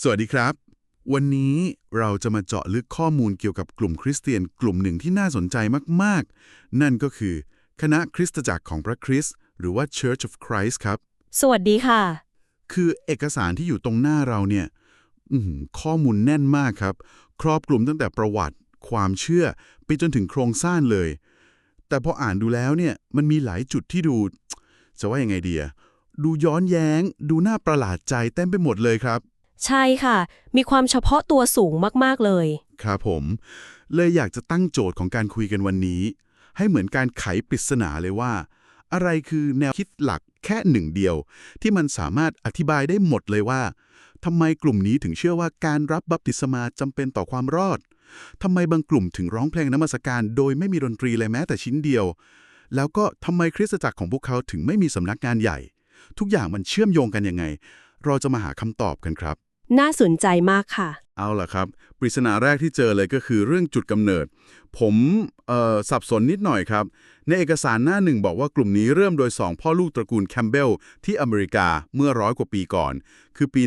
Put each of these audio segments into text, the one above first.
สวัสดีครับ วันนี้เราจะมาเจาะลึกข้อมูลเกี่ยวกับกลุ่มคริสเตียนกลุ่มหนึ่งที่น่าสนใจมาก ๆ นั่นก็คือ คณะคริสตจักรของพระคริสต์หรือว่า Church of Christ ครับ สวัสดีค่ะ คือเอกสารที่อยู่ตรงหน้าเราเนี่ยอื้อหือข้อมูลแน่นมากครับ ครอบคลุมตั้งแต่ประวัติ ความเชื่อ ไปจนถึงโครงสร้างเลย แต่พออ่านดูแล้วเนี่ยมันมีหลายจุดที่ดู จะว่ายังไงดีอะดูย้อนแย้ง ดูน่าประหลาดใจเต็มไปหมดเลยครับ ใช่ค่ะ มีความเฉพาะตัวสูงมาก ๆ เลย ครับผม เลยอยากจะตั้งโจทย์ของการคุยกันวันนี้ ให้เหมือนการไขปริศนาเลยว่า อะไรคือแนวคิดหลักแค่หนึ่งเดียว ที่มันสามารถอธิบายได้หมดเลยว่าทำไมกลุ่มนี้ถึงเชื่อว่าการรับบัพติศมาจำเป็นต่อความรอดทำไมบางกลุ่มถึงร้องเพลงนมัสการ โดยไม่มีดนตรีเลยแม้แต่ชิ้นเดียว แล้วก็ทำไมคริสตจักรของพวกเขาถึงไม่มีสำนักงานใหญ่ ทุกอย่างมันเชื่อมโยงกันยังไง เราจะมาหาคำตอบกันครับ น่าสนใจมากค่ะ เอาล่ะครับ ปริศนาแรกที่เจอเลยก็คือเรื่องจุดกำเนิด ผมเอ่อสับสนนิดหน่อยครับ ในเอกสารหน้าหนึ่งบอกว่ากลุ่มนี้เริ่มโดย 2 พ่อลูกตระกูลแคมเบลที่อเมริกาเมื่อร้อยกว่าปีก่อน คือปี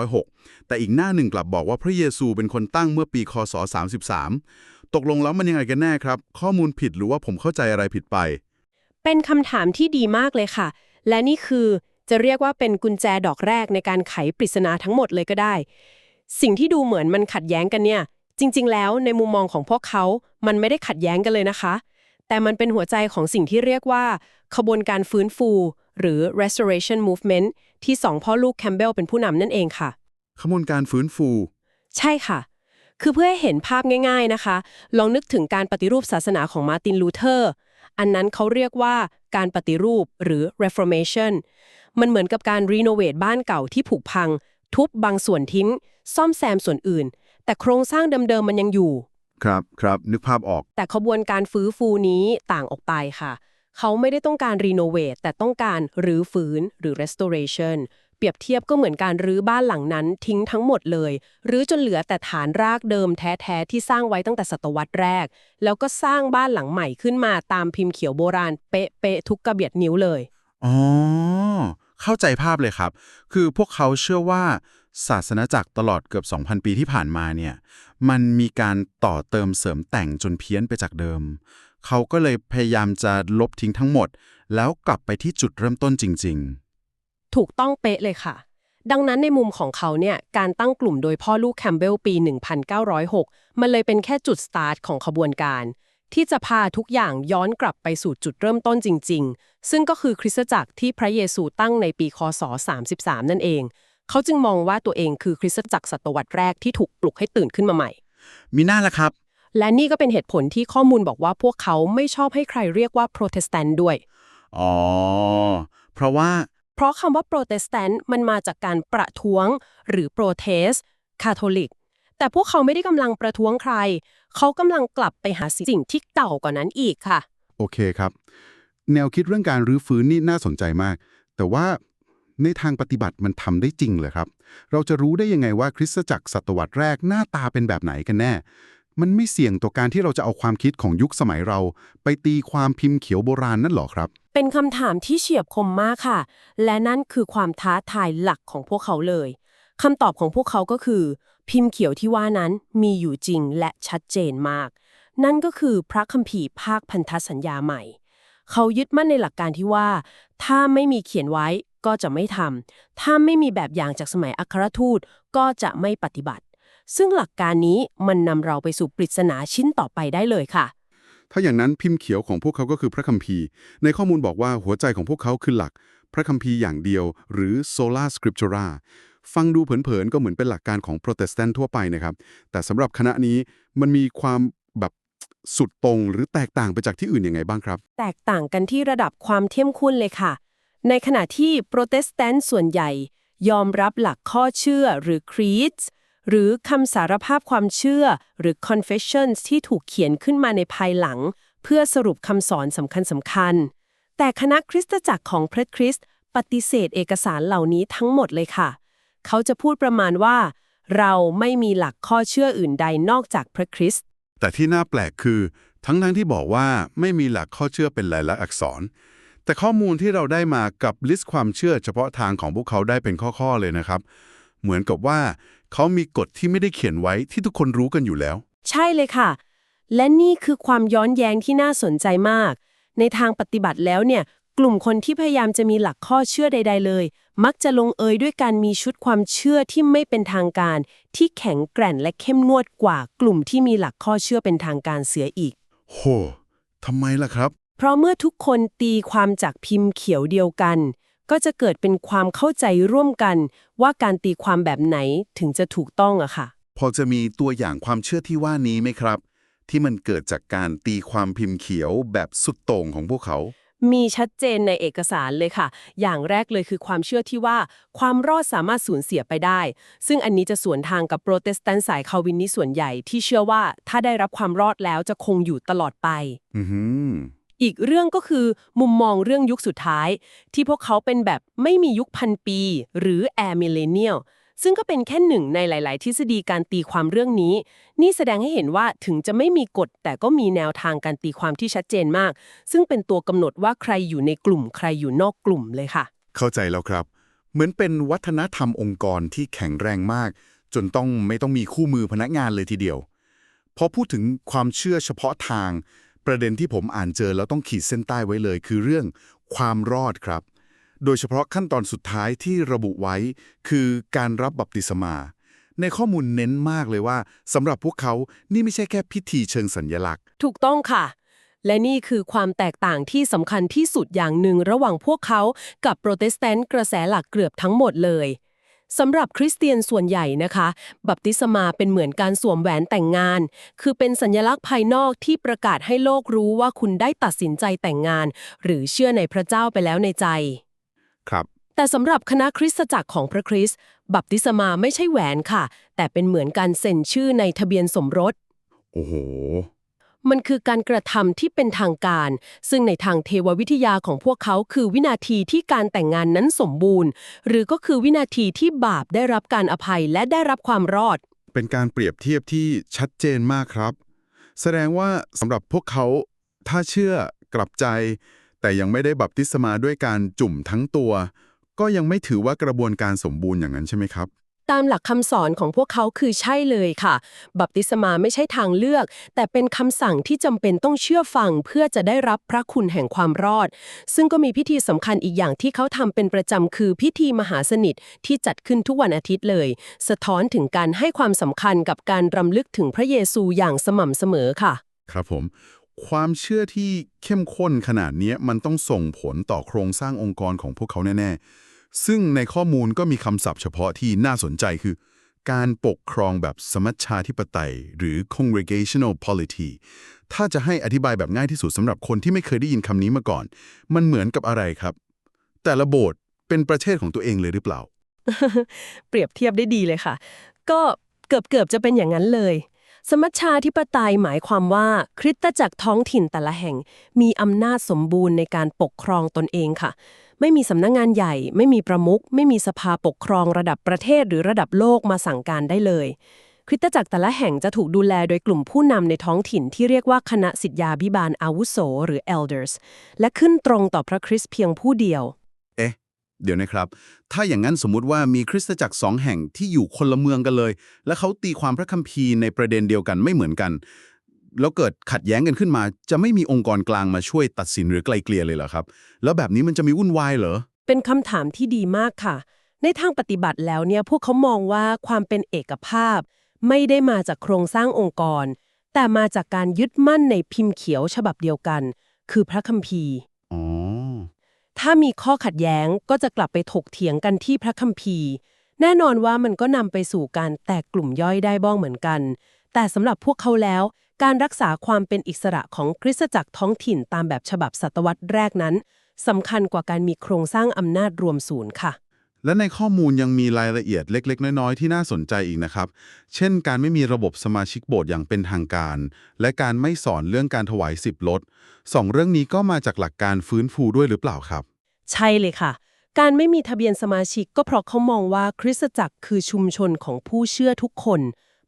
1906 แต่อีกหน้าหนึ่งกลับบอกว่าพระเยซูเป็นคนตั้งเมื่อปีคศ 33 ตกลงแล้วมันยังไงกันแน่ครับ ข้อมูลผิดหรือว่าผมเข้าใจอะไรผิดไป เป็นคำถามที่ดีมากเลยค่ะ และนี่คือ จะเรียกว่าเป็นกุญแจดอกแรกในการไขปริศนาทั้งหมดเลยก็ได้ สิ่งที่ดูเหมือนมันขัดแย้งกันเนี่ย จริง ๆ แล้วในมุมมองของพวกเขา มันไม่ได้ขัดแย้งกันเลยนะคะ แต่มันเป็นหัวใจของสิ่งที่เรียกว่า ขบวนการฟื้นฟู หรือ restoration movement ที่สองพ่อลูกแคมเบลเป็นผู้นำนั่นเองค่ะ ขบวนการฟื้นฟู ใช่ค่ะ คือเพื่อให้เห็นภาพง่าย ๆนะคะ ลองนึกถึงการปฏิรูปศาสนาของมาร์ตินลูเทอร์อันนั้นเขาเรียกว่าการปฏิรูปหรือ reformation มันเหมือนกับการรีโนเวทบ้านเก่าที่ผุพัง ทุบบางส่วนทิ้ง ซ่อมแซมส่วนอื่น แต่โครงสร้างเดิมๆมันยังอยู่ ครับครับนึกภาพออก แต่ขบวนการฟื้นฟูนี้ต่างออกไปค่ะ เขาไม่ได้ต้องการรีโนเวทแต่ต้องการรื้อฟื้นหรือ restoration เปรียบเทียบก็เหมือนการรื้อบ้านหลังนั้นทิ้งทั้งหมดเลยรื้อจนเหลือแต่ฐานรากเดิมแท้ๆที่สร้างไว้ตั้งแต่ศตวรรษแรก แล้วก็สร้างบ้านหลังใหม่ขึ้นมาตามพิมพ์เขียวโบราณเป๊ะๆทุกกระเบียดนิ้วเลย อ๋อ เข้าใจภาพเลยครับ คือพวกเขาเชื่อว่าศาสนาจักรตลอดเกือบ 2,000 ปีที่ผ่านมาเนี่ยมันมีการต่อเติมเสริมแต่งจนเพี้ยนไปจากเดิม เขาก็เลยพยายามจะลบทิ้งทั้งหมด แล้วกลับไปที่จุดเริ่มต้นจริง ๆ ถูกต้องเป๊ะเลยค่ะ ดังนั้นในมุมของเขาเนี่ยการตั้งกลุ่มโดยพ่อลูกแคมเบลปี 1906 มันเลยเป็นแค่จุดสตาร์ทของขบวนการ ที่จะพาทุกอย่างย้อนกลับไปสู่จุดเริ่มต้นจริง ๆ ซึ่งก็คือคริสตจักรที่พระเยซูตั้งในปีคศ 33 นั่นเอง เขาจึงมองว่าตัวเองคือคริสตจักรศตวรรษแรกที่ถูกปลุกให้ตื่นขึ้นมาใหม่ๆมีหน้าละครับ และนี่ก็เป็นเหตุผลที่ข้อมูลบอกว่าพวกเขาไม่ชอบให้ใครเรียกว่าโปรเตสแตนต์ด้วย อ๋อ เพราะว่า เพราะคำว่าโปรเตสแตนต์มันมาจากการประท้วง หรือโปรเทสคาทอลิก แต่พวกเขาไม่ได้กำลังประท้วงใคร เขากำลังกลับไปหาสิ่งที่เก่ากว่านั้นอีกค่ะ โอเคครับ แนวคิดเรื่องการรื้อฟื้นนี่น่าสนใจมาก แต่ว่าในทางปฏิบัติมันทำได้จริงเหรอครับ เราจะรู้ได้ยังไงว่าคริสตจักรศตวรรษแรกหน้าตาเป็นแบบไหนกันแน่ มันไม่เสี่ยงต่อการที่เราจะเอาความคิดของยุคสมัยเรา ไปตีความพิมพ์เขียวโบราณนั่นหรอครับ เป็นคำถามที่เฉียบคมมากค่ะ และนั่นคือความท้าทายหลักของพวกเขาเลยคำตอบของพวกเขาก็คือ พิมพ์เขียวที่ว่านั้นมีอยู่จริงและชัดเจนมาก นั่นก็คือพระคัมภีร์ภาคพันธสัญญาใหม่ เขายึดมั่นในหลักการที่ว่า ถ้าไม่มีเขียนไว้ก็จะไม่ทำถ้าไม่มีแบบอย่างจากสมัยอัครทูตก็จะไม่ปฏิบัติ ซึ่งหลักการนี้มันนำเราไปสู่ปริศนาชิ้นต่อไปได้เลยค่ะ ถ้าอย่างนั้นพิมพ์เขียวของพวกเขาก็คือพระคัมภีร์ ในข้อมูลบอกว่าหัวใจของพวกเขาคือหลัก พระคัมภีร์อย่างเดียว หรือ sola scriptura ฟังดูเผินๆ ก็เหมือนเป็นหลักการของโปรเตสแตนต์ทั่วไปนะครับ แต่สำหรับคณะนี้มันมีความแบบสุดตรงหรือแตกต่างไปจากที่อื่นยังไงบ้างครับ แตกต่างกันที่ระดับความเข้มข้นเลยค่ะ ในขณะที่โปรเตสแตนต์ส่วนใหญ่ ยอมรับหลักข้อเชื่อหรือ creeds หรือคำสารภาพความเชื่อหรือ confessions ที่ถูกเขียนขึ้นมาในภายหลัง เพื่อสรุปคำสอนสำคัญสำคัญๆแต่คณะคริสตจักรของพระคริสต์ปฏิเสธเอกสารเหล่านี้ทั้งหมดเลยค่ะ เขาจะพูดประมาณว่า เราไม่มีหลักข้อเชื่ออื่นใดนอกจากพระคริสต์แต่ที่น่าแปลกคือ ทั้งทั้งๆที่บอกว่าไม่มีหลักข้อเชื่อเป็นลายลักษณ์อักษร แต่ข้อมูลที่เราได้มากับลิสต์ความเชื่อเฉพาะทางของพวกเขาได้เป็นข้อๆเลยนะครับ เหมือนกับว่า เขามีกฎที่ไม่ได้เขียนไว้ที่ทุกคนรู้กันอยู่แล้ว ใช่เลยค่ะ และนี่คือความย้อนแย้งที่น่าสนใจมาก ในทางปฏิบัติแล้วเนี่ย กลุ่มคนที่พยายามจะมีหลักข้อเชื่อใด ๆ เลย มักจะลงเอยด้วยการมีชุดความเชื่อที่ไม่เป็นทางการ ที่แข็งแกร่งและเข้มงวดกว่ากลุ่มที่มีหลักข้อเชื่อเป็นทางการเสียอีก โหทำไมล่ะครับ เพราะเมื่อทุกคนตีความจากพิมพ์เขียวเดียวกัน ก็จะเกิดเป็นความเข้าใจร่วมกัน ว่าการตีความแบบไหนถึงจะถูกต้องอะค่ะ พอจะมีตัวอย่างความเชื่อที่ว่านี้ไหมครับ ที่มันเกิดจากการตีความพิมพ์เขียวแบบสุดโต่งของพวกเขา มีชัดเจนในเอกสารเลยค่ะ อย่างแรกเลยคือความเชื่อที่ว่า ความรอดสามารถสูญเสียไปได้ ซึ่งอันนี้จะสวนทางกับโปรเตสแตนต์สายคาลวินนิสต์ส่วนใหญ่ที่เชื่อว่าถ้าได้รับความรอดแล้วจะคงอยู่ตลอดไปอือหืออีกเรื่องก็คือ มุมมองเรื่องยุคสุดท้าย ที่พวกเขาเป็นแบบไม่มียุคพันปี หรือแอร์มิเลเนียล ซึ่งก็เป็นแค่หนึ่งในหลาย ๆ ทฤษฎีการตีความเรื่องนี้ นี่แสดงให้เห็นว่าถึงจะไม่มีกฎ แต่ก็มีแนวทางการตีความที่ชัดเจนมาก ซึ่งเป็นตัวกำหนดว่าใครอยู่ในกลุ่มใครอยู่นอกกลุ่มเลยค่ะ เข้าใจแล้วครับ เหมือนเป็นวัฒนธรรมองค์กรที่แข็งแรงมาก จนต้องไม่ต้องมีคู่มือพนักงานเลยทีเดียวพอพูดถึงความเชื่อเฉพาะทาง ประเด็นที่ผมอ่านเจอแล้วต้องขีดเส้นใต้ไว้เลย คือเรื่องความรอดครับ โดยเฉพาะขั้นตอนสุดท้ายที่ระบุไว้ คือการรับบัพติศมา ในข้อมูลเน้นมากเลยว่าสำหรับพวกเขานี่ไม่ใช่แค่พิธีเชิงสัญญลักษณ์ ถูกต้องค่ะ และนี่คือความแตกต่างที่สำคัญที่สุดอย่างหนึ่งระหว่างพวกเขากับโปรเตสแตนต์กระแสหลักเกือบทั้งหมดเลยสำหรับคริสเตียนส่วนใหญ่นะคะ บัพติศมาเป็นเหมือนการสวมแหวนแต่งงาน คือเป็นสัญลักษณ์ภายนอกที่ประกาศให้โลกรู้ว่าคุณได้ตัดสินใจแต่งงาน หรือเชื่อในพระเจ้าไปแล้วในใจ ครับ แต่สำหรับคณะคริสตจักรของพระคริสต์บัพติศมาไม่ใช่แหวนค่ะ แต่เป็นเหมือนการเซ็นชื่อในทะเบียนสมรส โอ้โห มันคือการกระทำที่เป็นทางการ ซึ่งในทางเทววิทยาของพวกเขาคือวินาทีที่การแต่งงานนั้นสมบูรณ์ หรือก็คือวินาทีที่บาปได้รับการอภัยและได้รับความรอด เป็นการเปรียบเทียบที่ชัดเจนมากครับ แสดงว่าสำหรับพวกเขาถ้าเชื่อกลับใจ แต่ยังไม่ได้บัพติศมาด้วยการจุ่มทั้งตัว ก็ยังไม่ถือว่ากระบวนการสมบูรณ์อย่างนั้นใช่ไหมครับ ตามหลักคำสอนของพวกเขาคือใช่เลยค่ะ บัพติศมาไม่ใช่ทางเลือก แต่เป็นคำสั่งที่จำเป็นต้องเชื่อฟังเพื่อจะได้รับพระคุณแห่งความรอด ซึ่งก็มีพิธีสำคัญอีกอย่างที่เขาทำเป็นประจำคือพิธีมหาสนิทที่จัดขึ้นทุกวันอาทิตย์เลย สะท้อนถึงการให้ความสำคัญกับการรำลึกถึงพระเยซูอย่างสม่ำเสมอค่ะ ครับผม ความเชื่อที่เข้มข้นขนาดนี้มันต้องส่งผลต่อโครงสร้างองค์กรของพวกเขาแน่ ๆ ซึ่งในข้อมูลก็มีคำศัพท์เฉพาะที่น่าสนใจคือ การปกครองแบบสมัชชาธิปไตย หรือ congregational polity ถ้าจะให้อธิบายแบบง่ายที่สุดสำหรับคนที่ไม่เคยได้ยินคำนี้มาก่อน มันเหมือนกับอะไรครับ แต่ละโบสถ์เป็นประเทศของตัวเองเลยหรือเปล่า เปรียบเทียบได้ดีเลยค่ะ ก็เกือบๆจะเป็นอย่างนั้นเลย สมัชชาธิปไตยหมายความว่าคริสตจักรท้องถิ่นแต่ละแห่ง มีอำนาจสมบูรณ์ในการปกครองตนเองค่ะ ไม่มีสำนักงงานใหญ่ ไม่มีประมุขไม่มีสภาปกครองระดับประเทศหรือระดับโลกมาสั่งการได้เลย คริสตจักรแต่ละแห่งจะถูกดูแลโดยกลุ่มผู้นำในท้องถิ่นที่เรียกว่าคณะสิทธยาพิบาลอาวุโส หรือ elders และขึ้นตรงต่อพระคริสต์เพียงผู้เดียว เดี๋ยวนะครับ ถ้าอย่างนั้นสมมุติว่ามีคริสตจักรสองแห่งที่อยู่คนละเมืองกันเลย และเขาตีความพระคัมภีร์ในประเด็นเดียวกันไม่เหมือนกัน แล้วเกิดขัดแย้งกันขึ้นมา จะไม่มีองค์กรกลางมาช่วยตัดสินหรือไกลเกลี่ยเลยเหรอครับ แล้วแบบนี้มันจะมีวุ่นวายเหรอ เป็นคำถามที่ดีมากค่ะ ในทางปฏิบัติแล้วเนี่ยพวกเขามองว่าความเป็นเอกภาพ ไม่ได้มาจากโครงสร้างองค์กร แต่มาจากการยึดมั่นในพิมพ์เขียวฉบับเดียวกัน คือพระคัมภีร์ ถ้ามีข้อขัดแย้งก็จะกลับไปถกเถียงกันที่พระคัมภีร์ แน่นอนว่ามันก็นำไปสู่การแตกกลุ่มย่อยได้บ้างเหมือนกัน แต่สำหรับพวกเขาแล้ว การรักษาความเป็นอิสระของคริสตจักรท้องถิ่นตามแบบฉบับศตวรรษแรกนั้นสำคัญกว่าการมีโครงสร้างอำนาจรวมศูนย์ค่ะ และในข้อมูลยังมีรายละเอียดเล็ก ๆ น้อย ๆ ที่น่าสนใจอีกนะครับ เช่น การไม่มีระบบสมาชิกโบสถ์อย่างเป็นทางการ และการไม่สอนเรื่องการถวายสิบลดสองเรื่องนี้ก็มาจากหลักการฟื้นฟูด้วยหรือเปล่าครับ ใช่เลยค่ะ การไม่มีทะเบียนสมาชิกก็เพราะเขามองว่าคริสตจักรคือชุมชนของผู้เชื่อทุกคน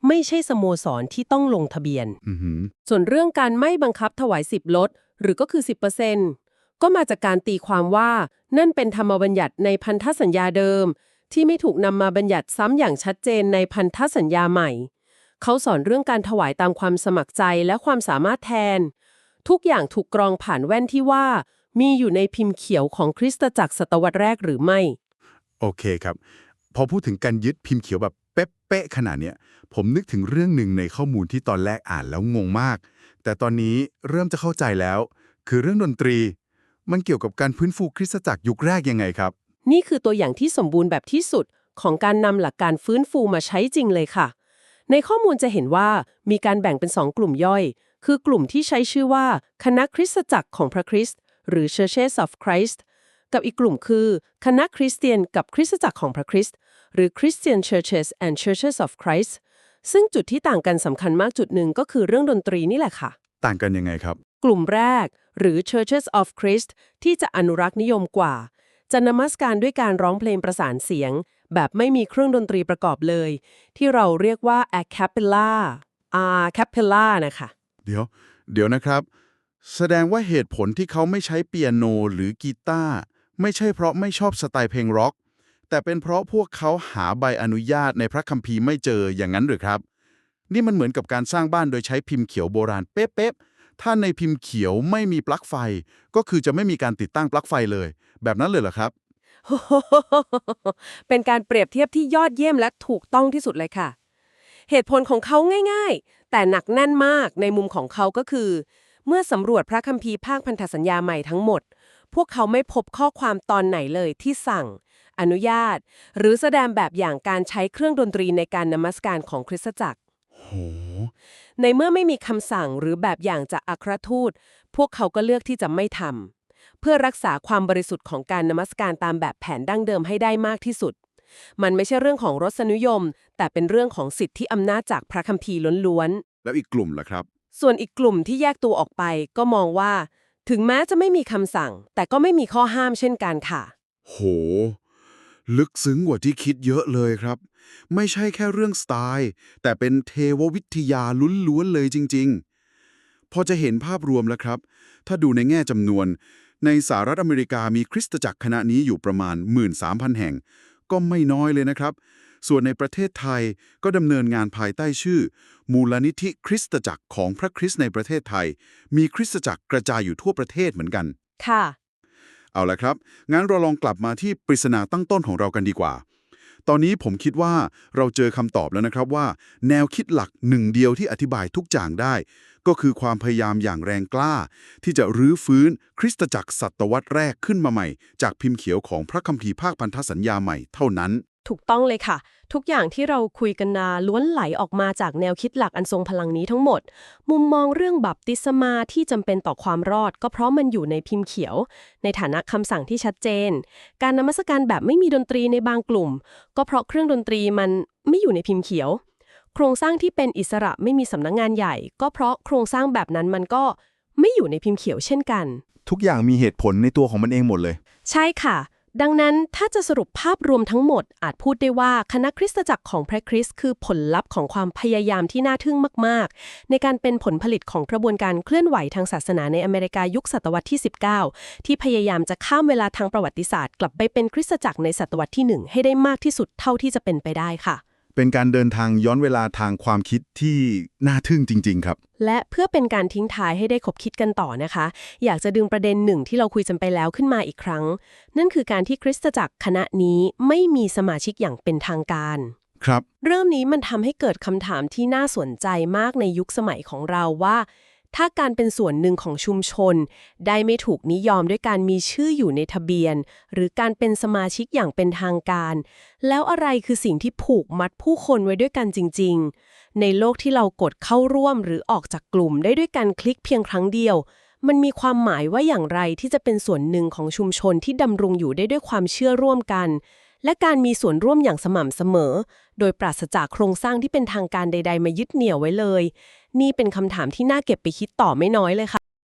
ไม่ใช่สโมสรที่ต้องลงทะเบียนอือหือส่วนเรื่องการไม่บังคับถวายสิบลดหรือก็คือ 10% ก็มาจากการตีความว่า นั่นเป็นธรรมบัญญัติในพันธสัญญาเดิม ที่ไม่ถูกนำมาบัญญัติซ้ำอย่างชัดเจนในพันธสัญญาใหม่ เขาสอนเรื่องการถวายตามความสมัครใจและความสามารถแทน ทุกอย่างถูกกรองผ่านแว่นที่ว่า มีอยู่ในพิมพ์เขียวของคริสตจักรศตวรรษแรกหรือไม่ โอเคครับ พอพูดถึงการยึดพิมพ์เขียวแบบเป๊ะๆขนาดเนี้ยผมนึกถึงเรื่องหนึ่งในข้อมูลที่ตอนแรกอ่านแล้วงงมาก แต่ตอนนี้เริ่มจะเข้าใจแล้ว คือเรื่องดนตรี มันเกี่ยวกับการพื้นฟูคริสตจักรยุคแรกยังไงครับ นี่คือตัวอย่างที่สมบูรณ์แบบที่สุดของการนำหลักการฟื้นฟูมาใช้จริงเลยค่ะ ในข้อมูลจะเห็นว่ามีการแบ่งเป็นสองกลุ่มย่อย คือกลุ่มที่ใช้ชื่อว่า คณะคริสตจักรของพระคริสต์หรือ Churches of Christ กับอีกกลุ่มคือ คณะคริสเตียนกับคริสตจักรของพระคริสต์หรือ Christian Churches and Churches of Christ ซึ่งจุดที่ต่างกันสำคัญมากจุดหนึ่งก็คือเรื่องดนตรีนี่แหละค่ะ ต่างกันยังไงครับ กลุ่มแรก หรือ Churches of Christ ที่จะอนุรักษ์นิยมกว่า จะนมัสการด้วยการร้องเพลงประสานเสียง แบบไม่มีเครื่องดนตรีประกอบเลย ที่เราเรียกว่า a cappella a cappella นะคะ เดี๋ยว เดี๋ยวนะครับ แสดงว่าเหตุผลที่เขาไม่ใช้เปียโนหรือกีตาร์ไม่ใช่เพราะไม่ชอบสไตล์เพลงร็อก แต่เป็นเพราะพวกเขาหาใบอนุญาตในพระคัมภีร์ไม่เจออย่างนั้นหรือครับ นี่มันเหมือนกับการสร้างบ้านโดยใช้พิมพ์เขียวโบราณเป๊ะๆ ถ้าในพิมพ์เขียวไม่มีปลั๊กไฟ ก็คือจะไม่มีการติดตั้งปลั๊กไฟเลย แบบนั้นเลยเหรอครับ เป็นการเปรียบเทียบที่ยอดเยี่ยมและถูกต้องที่สุดเลยค่ะ เหตุผลของเขาง่าย ๆ แต่หนักแน่นมากในมุมของเขาก็คือ เมื่อสำรวจพระคัมภีร์ภาคพันธสัญญาใหม่ทั้งหมด พวกเขาไม่พบข้อความตอนไหนเลยที่สั่ง อนุญาต หรือแสดงแบบอย่างการใช้เครื่องดนตรีในการนมัสการของคริสตจักร โห ในเมื่อไม่มีคำสั่งหรือแบบอย่างจากอัครทูต พวกเขาก็เลือกที่จะไม่ทำเพื่อรักษาความบริสุทธิ์ของการนมัสการตามแบบแผนดั้งเดิมให้ได้มากที่สุด มันไม่ใช่เรื่องของรสนิยม แต่เป็นเรื่องของสิทธิอำนาจจากพระคัมภีร์ล้วนแล้วอีกกลุ่มล่ะครับๆส่วนอีกกลุ่มที่แยกตัวออกไปก็มองว่า ถึงแม้จะไม่มีคำสั่ง แต่ก็ไม่มีข้อห้ามเช่นกันค่ะ โห ลึกซึ้งกว่าที่คิดเยอะเลยครับ ไม่ใช่แค่เรื่องสไตล์ แต่เป็นเทววิทยาล้วนๆเลยจริง ๆ พอจะเห็นภาพรวมแล้วครับ ถ้าดูในแง่จำนวน ในสหรัฐอเมริกามีคริสตจักรคณะนี้อยู่ประมาณ 13,000 แห่ง ก็ไม่น้อยเลยนะครับ ส่วนในประเทศไทยก็ดำเนินงานภายใต้ชื่อ มูลนิธิคริสตจักรของพระคริสต์ในประเทศไทย มีคริสตจักรกระจายอยู่ทั่วประเทศเหมือนกัน ค่ะ เอาละครับ งั้นเราลองกลับมาที่ปริศนาตั้งต้นของเรากันดีกว่า ตอนนี้ผมคิดว่าเราเจอคำตอบแล้วนะครับว่า แนวคิดหลักหนึ่งเดียวที่อธิบายทุกอย่างได้ ก็คือความพยายามอย่างแรงกล้า ที่จะรื้อฟื้นคริสตจักรศตวรรษแรกขึ้นมาใหม่ จากพิมพ์เขียวของพระคัมภีร์ภาคพันธสัญญาใหม่เท่านั้น ถูกต้องเลยค่ะ ทุกอย่างที่เราคุยกันนาล้วนไหลออกมาจากแนวคิดหลักอันทรงพลังนี้ทั้งหมด มุมมองเรื่องบัพติศมาที่จำเป็นต่อความรอด ก็เพราะมันอยู่ในพิมพ์เขียว ในฐานะคำสั่งที่ชัดเจน การนมัสการแบบไม่มีดนตรีในบางกลุ่ม ก็เพราะเครื่องดนตรีมันไม่อยู่ในพิมพ์เขียว โครงสร้างที่เป็นอิสระไม่มีสำนักงงานใหญ่ ก็เพราะโครงสร้างแบบนั้นมันก็ไม่อยู่ในพิมพ์เขียวเช่นกัน ทุกอย่างมีเหตุผลในตัวของมันเองหมดเลย ใช่ค่ะ ดังนั้นถ้าจะสรุปภาพรวมทั้งหมด อาจพูดได้ว่าคณะคริสตจักรของพระคริสต์คือผลลัพธ์ของความพยายามที่น่าทึ่งมาก ๆ ในการเป็นผลผลิตของกระบวนการเคลื่อนไหวทางศาสนาในอเมริกายุคศตวรรษที่ 19 ที่พยายามจะข้ามเวลาทางประวัติศาสตร์ กลับไปเป็นคริสตจักรในศตวรรษที่ 1 ให้ได้มากที่สุดเท่าที่จะเป็นไปได้ค่ะ เป็นการเดินทางย้อนเวลาทางความคิดที่น่าทึ่งจริง ๆ ครับ และเพื่อเป็นการทิ้งท้ายให้ได้คบคิดกันต่อนะคะ อยากจะดึงประเด็นหนึ่งที่เราคุยกันไปแล้วขึ้นมาอีกครั้ง นั่นคือการที่คริสตจักรคณะนี้ไม่มีสมาชิกอย่างเป็นทางการครับ เรื่องนี้มันทำให้เกิดคำถามที่น่าสนใจมากในยุคสมัยของเราว่า ถ้าการเป็นส่วนหนึ่งของชุมชน ได้ไม่ถูกนิยอมด้วยการมีชื่ออยู่ในทะเบียน หรือการเป็นสมาชิกอย่างเป็นทางการ แล้วอะไรคือสิ่งที่ผูกมัดผู้คนไว้ด้วยกันจริง ๆ ในโลกที่เรากดเข้าร่วมหรือออกจากกลุ่มได้ด้วยการคลิกเพียงครั้งเดียว มันมีความหมายว่าอย่างไรที่จะเป็นส่วนหนึ่งของชุมชนที่ดำรงอยู่ได้ด้วยความเชื่อร่วมกันและการมีส่วนร่วมอย่างสม่ำเสมอ โดยปราศจากโครงสร้างที่เป็นทางการใด ๆ มายึดเหนี่ยวไว้เลย นี่เป็นคำถามที่น่าเก็บไปคิดต่อไม่น้อยเลยค่ะ